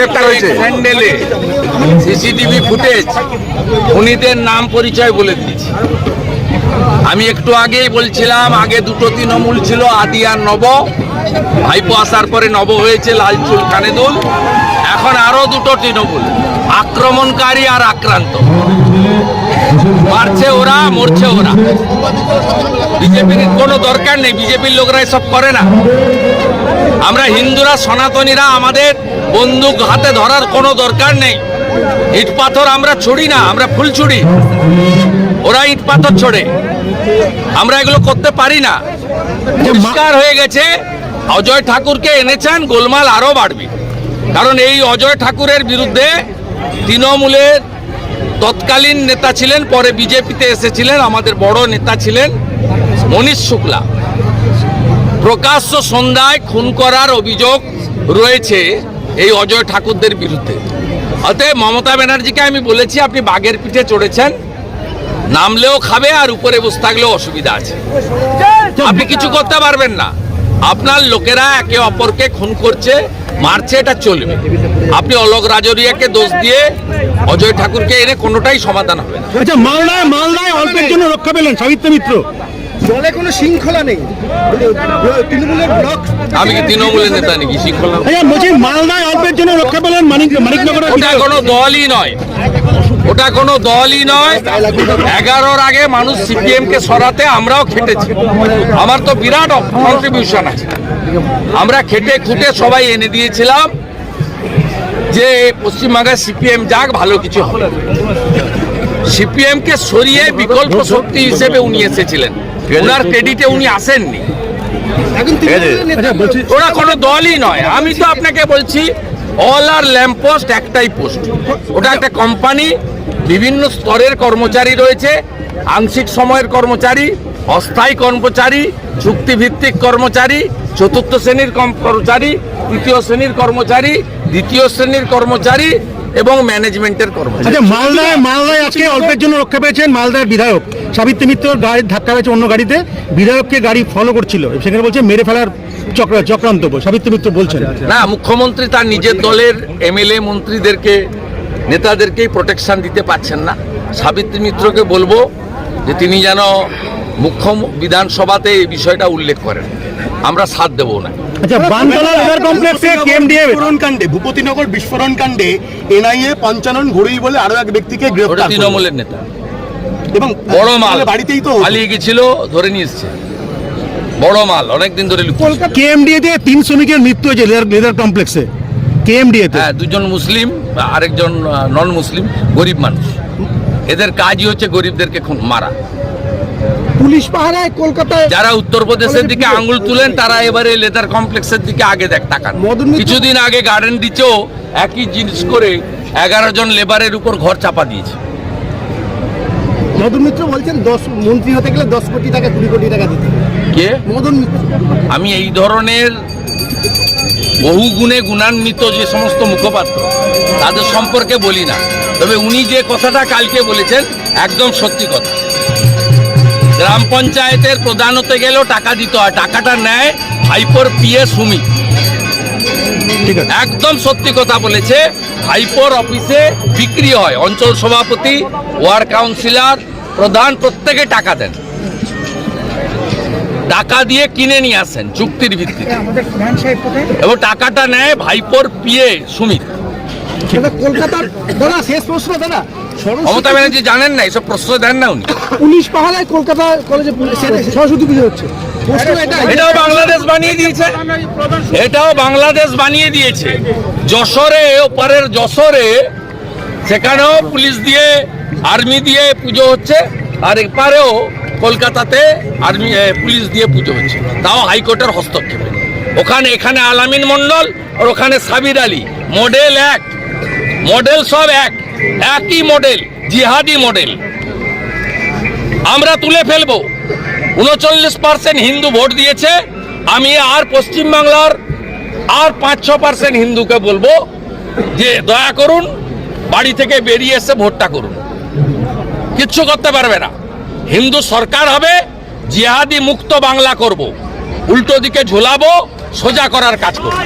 গ্রেপ্তার হয়েছে। CCTV footage উনিদের নাম পরিচয় বলে দিয়েছি। আমি একটু আগেই বলছিলাম, আগে দুটো তৃণমূল ছিল, আদি আর নব। ভাইপো আসার পরে নব হয়েছে লালচুল কানেদুল এখন আরও দুটো তৃণমূল, আক্রমণকারী আর আক্রান্ত। মারছে ওরা, মরছে ওরা। বিজেপির কোনো দরকার নেই, বিজেপির লোকরা এসব করে না। আমরা হিন্দুরা, সনাতনীরা, আমাদের বন্দুক হাতে ধরার কোনো দরকার নেই। ইট পাথর আমরা ছুড়ি না, আমরা ফুল ছুড়ি। ওরা ইট পাথর ছড়ে। আমরা এগুলো করতে পারি না। পরিষ্কার হয়ে গেছে। অজয় ঠাকুরকে এনেছেন, গোলমাল আরও বাড়বে। কারণ এই অজয় ঠাকুরের বিরুদ্ধে তৃণমূলের তৎকালীন নেতা ছিলেন, পরে বিজেপিতে এসেছিলেন, আমাদের বড় নেতা ছিলেন মনীষ শুক্লা। প্রকাশ্য সন্ধ্যায় খুন করার অভিযোগ রয়েছে এই অজয় ঠাকুরদের বিরুদ্ধে। অতএব মমতা ব্যানার্জিকে আমি বলেছি, আপনি বাঘের পিঠে চড়েছেন। নামলেও খাবে আর উপরে বসে থাকলেও অসুবিধা আছে। আপনি কিছু করতে পারবেন না। আপনার লোকেরা একে অপরকে খুন করছে, মারছে, এটা চলবে। আপনি অলোক রাজরিয়াকে দোষ দিয়ে অজয় ঠাকুরকে এনে কোনোটাই সমাধান হবে না। আচ্ছা মালদায় মালদায় অল্পের জন্য রক্ষা পেলেন সাবিত্র মিত্র। দলে কোনো শৃঙ্খলা নেই। তৃণমূলের ব্লক আমি কি তৃণমূলের নেতা নাকি? শৃঙ্খলা আচ্ছা বলছি মালদায় অল্পের জন্য রক্ষা পেলেন মানিক মানিকনগরের ওটা কোনো দলই নয়। ওটা কোনো দলই নয়। এগারোর আগে মানুষ সিপিএম কে সরাতে আমরাও খেটেছি। আমার তো বিরাট কন্ট্রিবিউশন আছে। আমরা খেটে খুঁটে সবাই এনে দিয়েছিলাম যে পশ্চিমবাংলায় সিপিএম যাক ভালো কিছু হবে। সিপিএম কে সরিয়ে বিকল্প শক্তি হিসেবে উনি এসেছিলেন। ওনার ক্রেডিটে উনি আসেননি। আচ্ছা বলছি ওরা কোনো দলই নয়। আমি তো আপনাকে বলছি অল আর ল্যাম্প পোস্ট একটাই পোস্ট ওটা একটা কোম্পানি বিভিন্ন স্তরের কর্মচারী রয়েছে আংশিক সময়ের কর্মচারী অস্থায়ী কর্মচারী চুক্তিভিত্তিক কর্মচারী চতুর্থ শ্রেণির কর্মচারী তৃতীয় শ্রেণির কর্মচারী দ্বিতীয় শ্রেণির কর্মচারী এবং ম্যানেজমেন্টের কর্মচারী। আচ্ছা মালদায় মালদায় আজকে অল্পের জন্য রক্ষা পেয়েছেন মালদার বিধায়ক। সাবিত্রী মিত্র গাড়ির ধাক্কা পেয়েছে অন্য গাড়িতে। বিধায়ককে গাড়ি ফলো করছিল। সেখানে বলছে মেরে ফেলার চক্র চক্রান্ত সাবিত্রী মিত্র বলছেন। না মুখ্যমন্ত্রী তার নিজের দলের এমএলএ মন্ত্রীদেরকে নেতাদেরকেই প্রোটেকশন দিতে পারছেন না। সাবিত্রী মিত্রকে বলব যে তিনি যেন মুখ্য বিধানসভাতে এই বিষয়টা উল্লেখ করেন। আমরা সাথ দেবো না আচ্ছা বানতলা লেদার কমপ্লেক্সে কেএমডিএ বিস্ফোরণ কাণ্ডে ভূপতিনগর বিস্ফোরণ কাণ্ডে এনআইএ পঞ্চানন বলে আরও এক ব্যক্তিকে গ্রেফতার তৃণমূলের নেতা। এবং বড় মাল। বাড়িতেই তো। পালিয়ে গেছিল ধরে নিয়ে এসছে। বড় মাল অনেকদিন ধরে কেএমডিএ তে তিন শ্রমিকের মৃত্যু হয়েছে লেদার লেদার কমপ্লেক্সে। কেএমডিএ তে। হ্যাঁ দুজন মুসলিম আরেকজন নন মুসলিম গরিব মানুষ। এদের কাজই হচ্ছে গরিবদেরকে খুন মারা। পুলিশ পাহারায় কলকাতায় যারা উত্তরপ্রদেশের দিকে আঙ্গুল তুলেন তারা এবারে লেদার কমপ্লেক্সের দিকে আগে দেখ তাকান। মদন কিছুদিন আগে গার্ডেন ডিচেও একই জিনিস করে এগারো জন লেবারের উপর ঘর চাপা দিয়েছে। মদন মিত্র বলছেন দশ মন্ত্রী হতে গেলে দশ কোটি টাকা কুড়ি কোটি টাকা দিতে কে? মদন মিত্র আমি এই ধরনের বহু গুণে গুণান্বিত যে সমস্ত মুখপাত্র তাদের সম্পর্কে বলি না। তবে উনি যে কথাটা কালকে বলেছেন একদম সত্যি কথা। গ্রাম পঞ্চায়েতের প্রধান হতে গেলেও টাকা দিতে হয়। টাকাটা নেয় ভাইপোর পিএ সুমি। একদম সত্যি কথা বলেছে ভাইপোর অফিসে বিক্রি হয়। অঞ্চল সভাপতি ওয়ার্ড কাউন্সিলর প্রধান প্রত্যেকে টাকা দেন। টাকা দিয়ে কিনে নিয়ে আসেন চুক্তির ভিত্তিতে। এবং টাকাটা নেয় ভাইপোর পিএ সুমিত। কলকাতার দাদা শেষ প্রশ্ন দাদা। মমতা ব্যানার্জি জানেন না এসব প্রশ্ন দেন না উনি। পুলিশ পাহারায় কলকাতা কলেজে সরস্বতী পুজো হচ্ছে। এটাও বাংলাদেশ বানিয়ে দিয়েছে। এটাও বাংলাদেশ বানিয়ে দিয়েছে। যশোরে ওপারের যশোরে সেখানেও পুলিশ দিয়ে আর্মি দিয়ে পুজো হচ্ছে আর এপারেও কলকাতাতে আর্মি পুলিশ দিয়ে পুজো হচ্ছে। তাও হাইকোর্টের হস্তক্ষেপে। ওখানে এখানে আলামিন মন্ডল আর ওখানে সাবির আলী। মডেল এক। মডেল সব এক। একই মডেল, জিহাদি মডেল। আমরা তুলে ফেলব। উনচল্লিশ পার্সেন্ট হিন্দু ভোট দিয়েছে। আমি আর পশ্চিমবাংলার আর পাঁচ ছ পার্সেন্ট হিন্দুকে বলব যে দয়া করুন, বাড়ি থেকে বেরিয়ে এসে ভোটটা করুন। কিচ্ছু করতে পারবে না। হিন্দু সরকার হবে, জিহাদি মুক্ত বাংলা করব। উল্টো দিকে ঝোলাবো, সোজা করার কাজ করব।